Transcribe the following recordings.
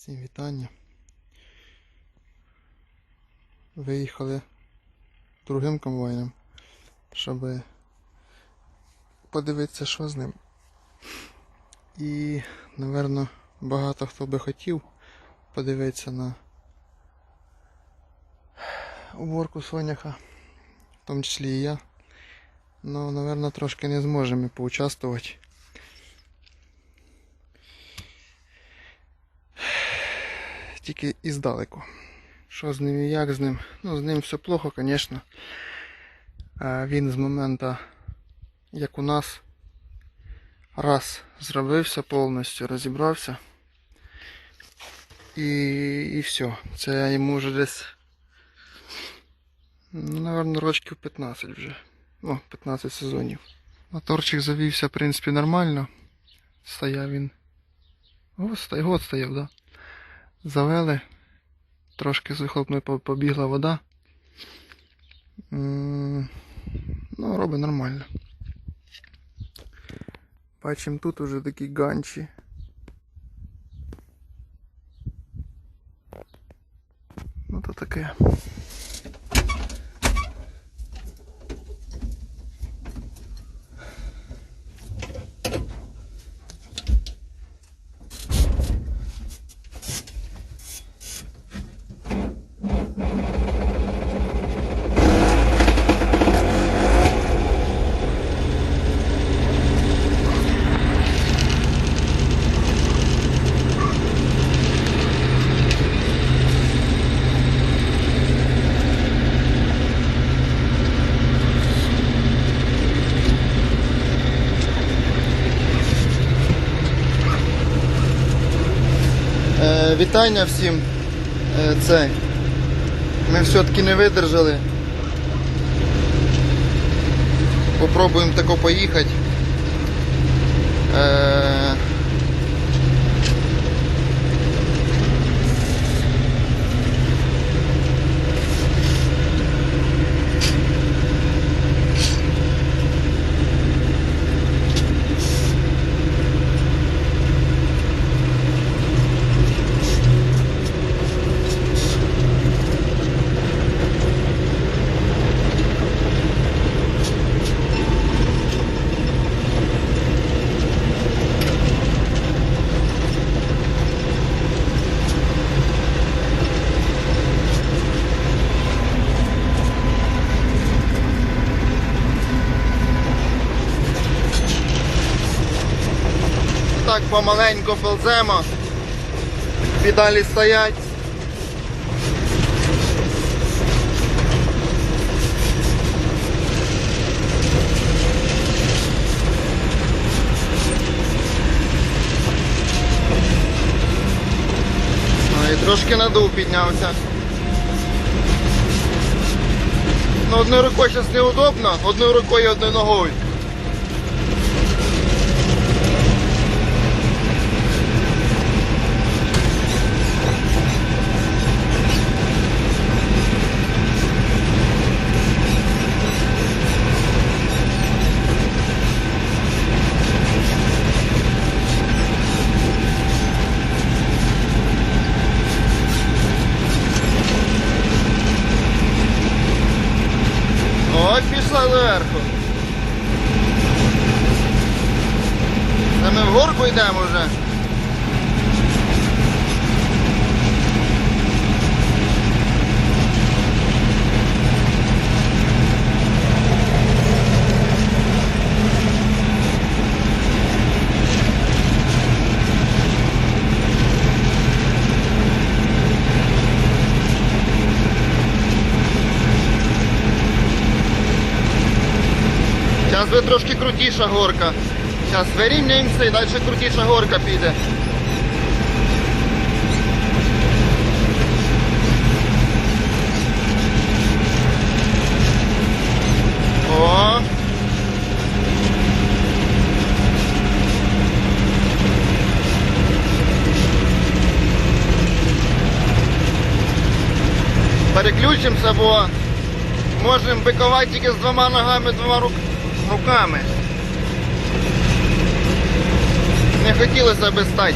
Всім вітання. Виїхали другим комбайном, щоб подивитися, що з ним. І, напевно, багато хто би хотів подивитися на уборку соняха, в тому числі і я. Ну, напевно, трошки не зможемо поучаствувати. Тільки іздалеку. Що з ним і як з ним? Ну, з ним все плохо, звісно. Він з моменту, як у нас, раз зробився повністю, розібрався. І, і все. Це йому вже десь, ну, напевно, рочків 15 вже. Ну, 15 сезонів. Моторчик завівся, в принципі, нормально. Стояв він. Год стояв, стояв, да. Завели. Трошки з вихлопної побігла вода. Ну, робить нормально. Бачимо тут уже такі ганчі. Ну то таке. Е, вітання всім. Е, це. Ми все-таки не видержали. Попробуємо тако поїхати. Помаленьку полземо. Педалі стоять. Трошки надув піднявся. Ну, одною рукою зараз неудобно, одною рукою і одною ногою. Ой, пішла зверху. Це ми в горку йдемо вже. Зараз трошки крутіша горка. Зараз вирівняємося і далі крутіша горка піде. Переключимося, бо можемо бикувати тільки з двома ногами, двома руками не хотілося би стати.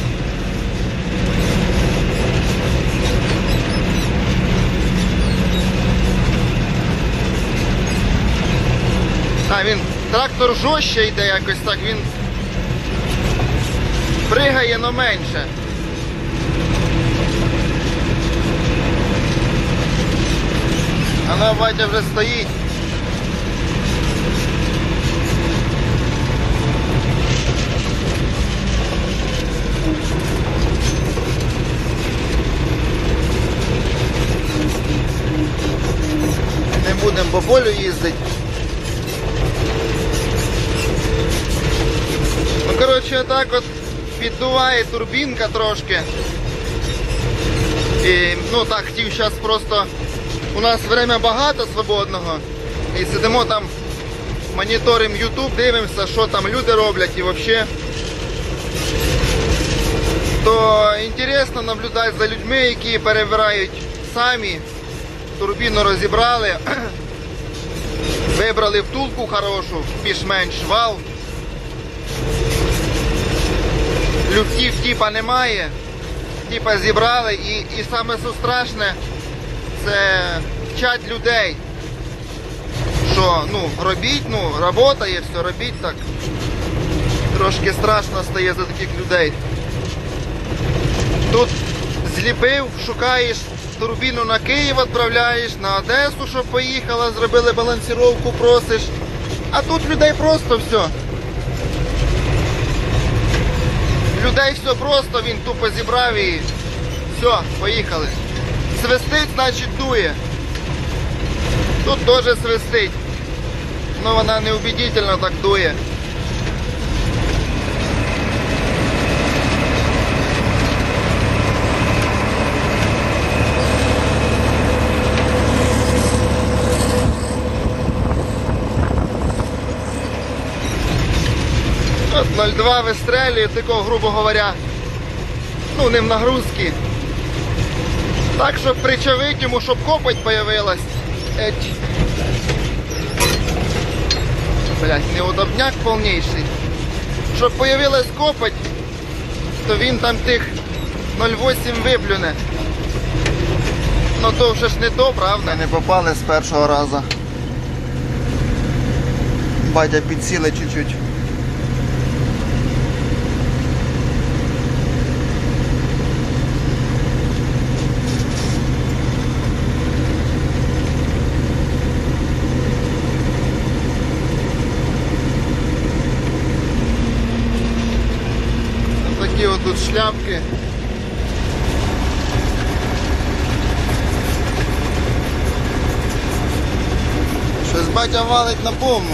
А, він трактор жорстче йде якось так, він пригає, но менше. А ну, вже стоїть. Будемо по полю їздити. Ну, коротше, отак от піддуває турбінка трошки. І, ну так, хотів зараз просто. У нас время багато свободного. І сидимо там, моніторимо YouTube, дивимося, що там люди роблять і взагалі. То інтересно наблюдати за людьми, які перебирають самі. Турбіну розібрали, вибрали втулку хорошу, більш-менш вал. Люфтів типа немає. Типа зібрали і, і саме що страшне це вчать людей. Що ну робіть, ну робота є, все робіть так. Трошки страшно стає за таких людей. Тут зліпив, шукаєш турбіну на Київ, відправляєш, на Одесу, щоб поїхала, зробили балансіровку, просиш. А тут людей просто все. Людей все просто, він тупо зібрав і все, поїхали. Свистить, значить дує. Тут теж свистить. Ну вона неубедительно так дує. 0,2 вистрелює, такого, грубо говоря, ну не в нагрузки. Так, щоб причавити йому, щоб копоть появилась. Еть. Блять, неудобняк повніший. Щоб появилась копоть, то він там тих 0,8 виплюне. Ну то вже ж не то, правда? Не попали з першого разу. Батя підсіли чуть-чуть. Такі от тут шляпки. Щось батя валить на повну.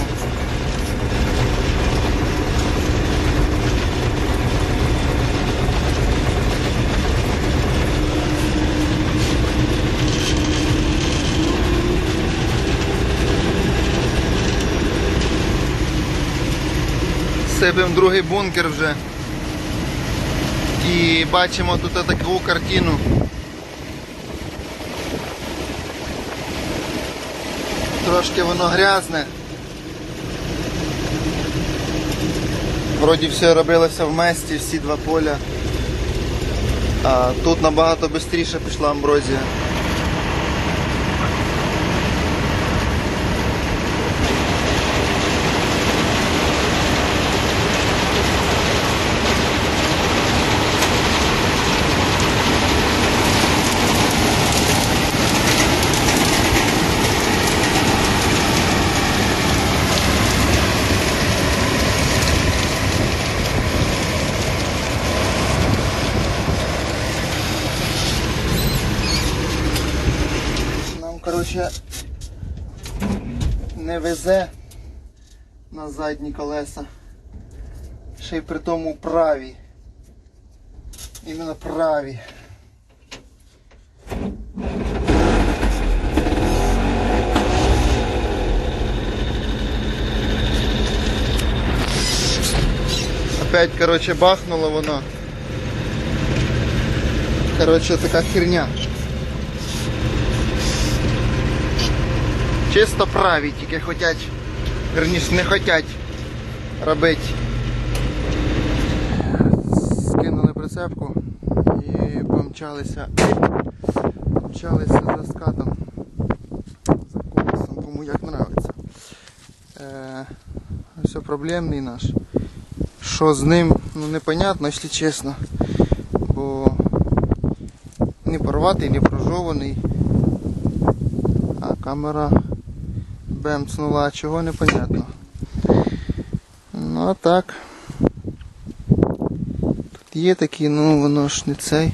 Сипем другий бункер вже. І бачимо тут таку картину. Трошки воно грязне. Вроді все робилося в месті, всі два поля. А тут набагато швидше пішла амброзія. Нам, коротше, не везе на задні колеса. Ще й при тому праві. Іменно праві. Опять, короче, бахнуло воно. Короче, така херня. Чисто праві, тільки хотять, верніше не хотять робити. Скинули прицепку і помчалися. Помчалися за скатом. За колесом, кому як нравиться. Е, проблемний наш. Що з ним, ну непонятно, якщо чесно. Бо не порватий, не прожований. А камера бемцнула, а чого непонятно. Ну а так. Тут є такі, ну воно ж не цей.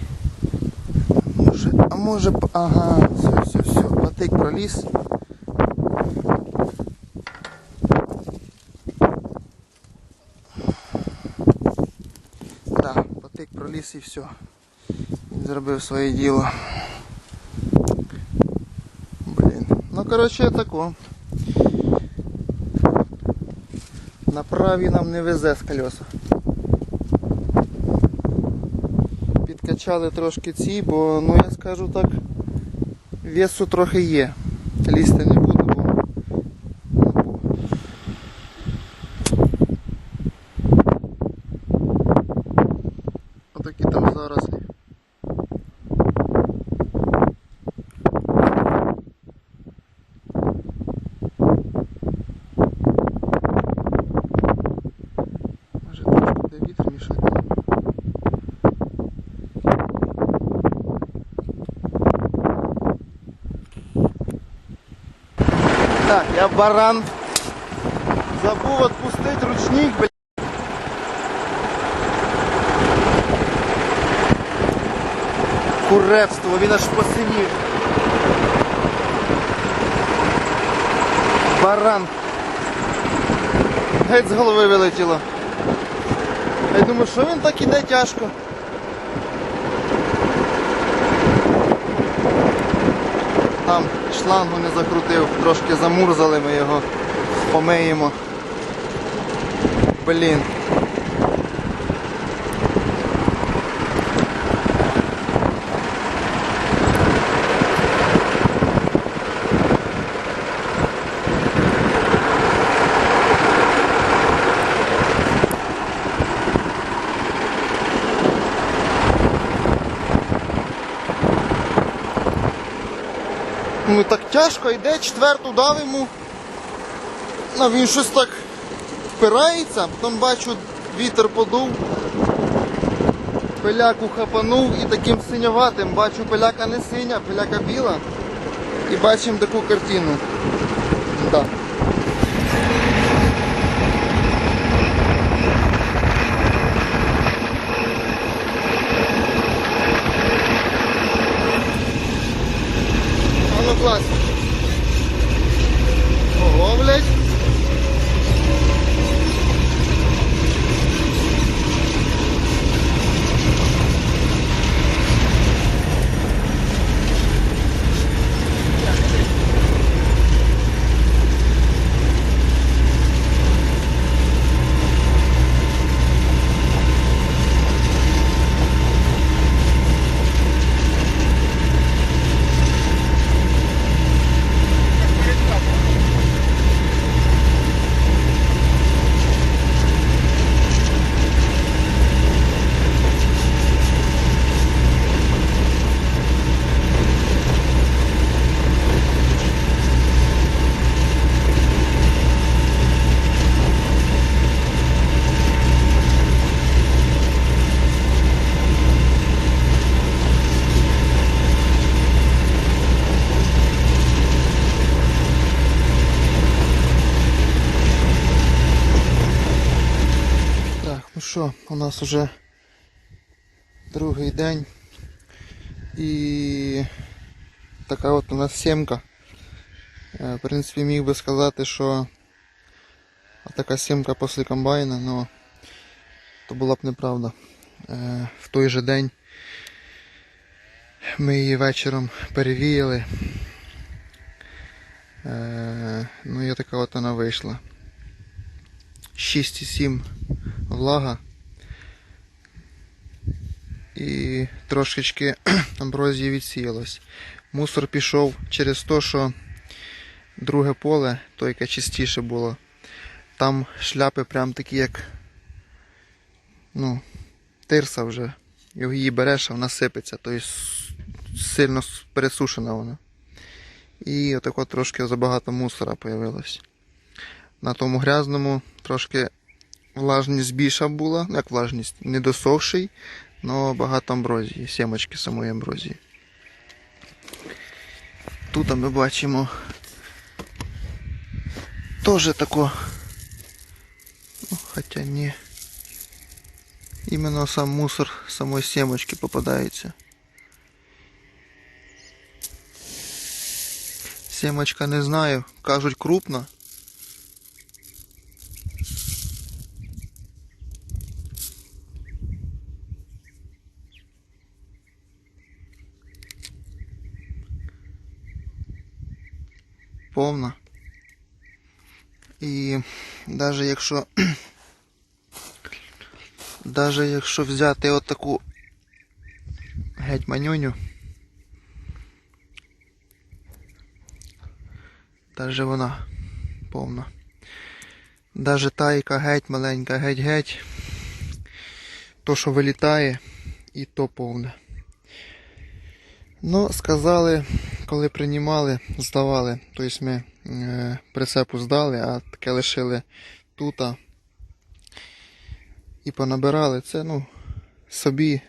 Може, а може, ага, все, все, все, патик проліз. Так, патик проліз і все. Він зробив своє діло. Блін. Ну коротше тако. На праві нам не везе з колеса. Підкачали трошки ці, бо ну я скажу так, весу трохи є. Лізти не буду, бо. Отакі там зарослі. Може трошки де вітер мішати. Так, я баран. Забув відпустити ручник, блядь. Куревство, він аж посинів. Баран. Геть з голови вилетіло. Я думаю, що він так іде тяжко. Там шлангу не закрутив, трошки замурзали ми його, помиємо. Блін. Ну так тяжко йде, четверту дав йому. А він щось так впирається, потім бачу, вітер подув, пиляку хапанув і таким синьоватим. Бачу, пиляка не синя, пиляка біла. І бачимо таку картину. Да. А ну клас. Ого, блядь. Так, ну що, у нас уже другий день. І така от у нас сімка. Е, В принципі, міг би сказати, що така сімка після комбайна, але то була б неправда. Е, В той же день ми її вечором перевіяли. Е, Ну і така от вона вийшла. 6,7 влага. І трошечки амброзії відсіялось. Мусор пішов через те, що друге поле, то яке чистіше було. Там шляпи прям такі, як ну, тирса вже. Його її береш, а вона сипеться, тобто сильно пересушена вона. І отако трошки забагато мусора появилось. на тому грязному трошки влажність більша була, як влажність, не досохший, але багато амброзії, сімочки самої амброзії. Тут ми бачимо теж тако. Ну, хоча ні. Іменно сам мусор самої сімочки попадається. Сімочка не знаю, кажуть крупна. Повна. І навіть якщо навіть якщо взяти отаку геть манюню, Даже вона повна. Даже та, яка геть маленька, геть-геть. То, що вилітає, і то повне. Ну, сказали, коли приймали, здавали. Тобто ми е, прицепу здали, а таке лишили тут. І понабирали. Це, ну, собі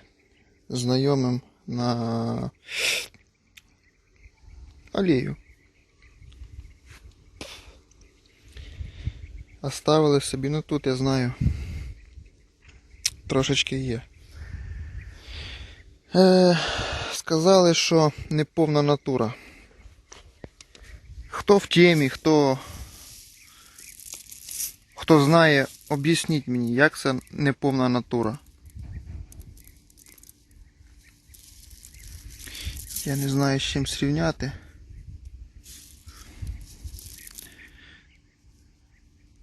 знайомим на олію. Оставили собі, ну тут я знаю. Трошечки є. Е, сказали, що неповна натура. Хто в темі, хто. Хто знає, об'ясніть мені, як це неповна натура. Я не знаю з чим срівняти.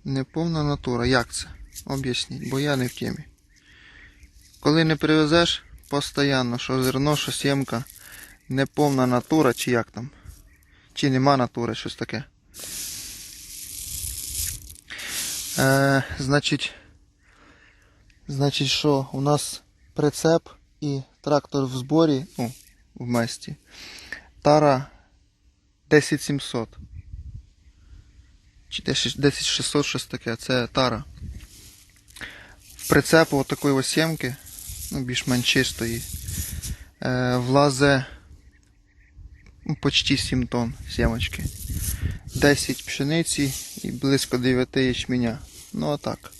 Неповна натура. Як це? Об'ясніть, бо я не в темі. Коли не привезеш постійно, що зерно, що сімка, неповна натура, чи як там? Чи нема натури, щось таке. Е, значить, значить, що у нас прицеп і трактор в зборі, ну, в месті. Тара 10700 чи 10600 щось таке, це тара. В прицепу отакої ось сімки, ну, більш-менш чистої, е, влазе ну, почти 7 тонн сімочки. 10 пшениці і близько 9 ячменя. Ну а так.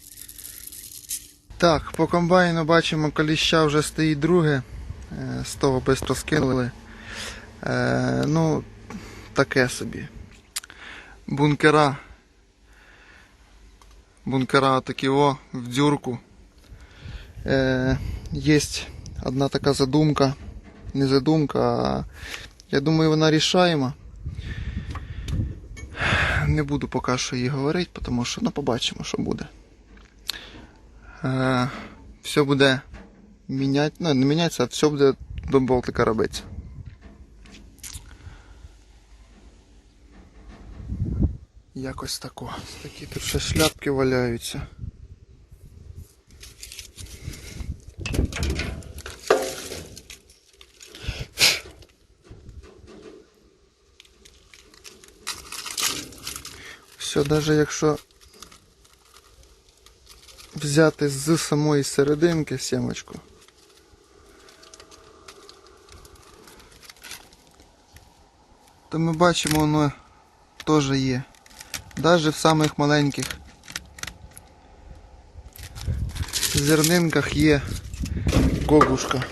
Так, по комбайну бачимо, коліща вже стоїть друге. Е, з того швидко скинули. Е, ну, таке собі. Бункера бункера такі о, в дюрку. Є одна така задумка. Не задумка, а я думаю, вона рішаєма. Не буду поки що її говорити, тому що ну, побачимо, що буде. Е, все буде міняти, ну не міняться, а все буде до болтика робитися. Якось тако. Такі тут ще шляпки валяються. Все, навіть якщо взяти з самої серединки сімочку. То ми бачимо, воно теж є. Даже в самих маленьких зернинках є гогушка.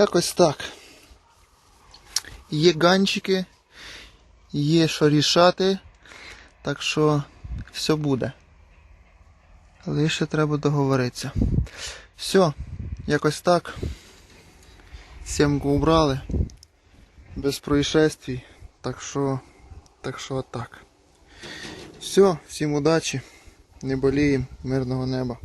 Якось так. Є ганчики є що рішати, так що все буде. Лише треба договоритися. Все, якось так. Сімку убрали. Без происшествий. Так що, так що так. Все, всім удачі. Не боліємо, мирного неба.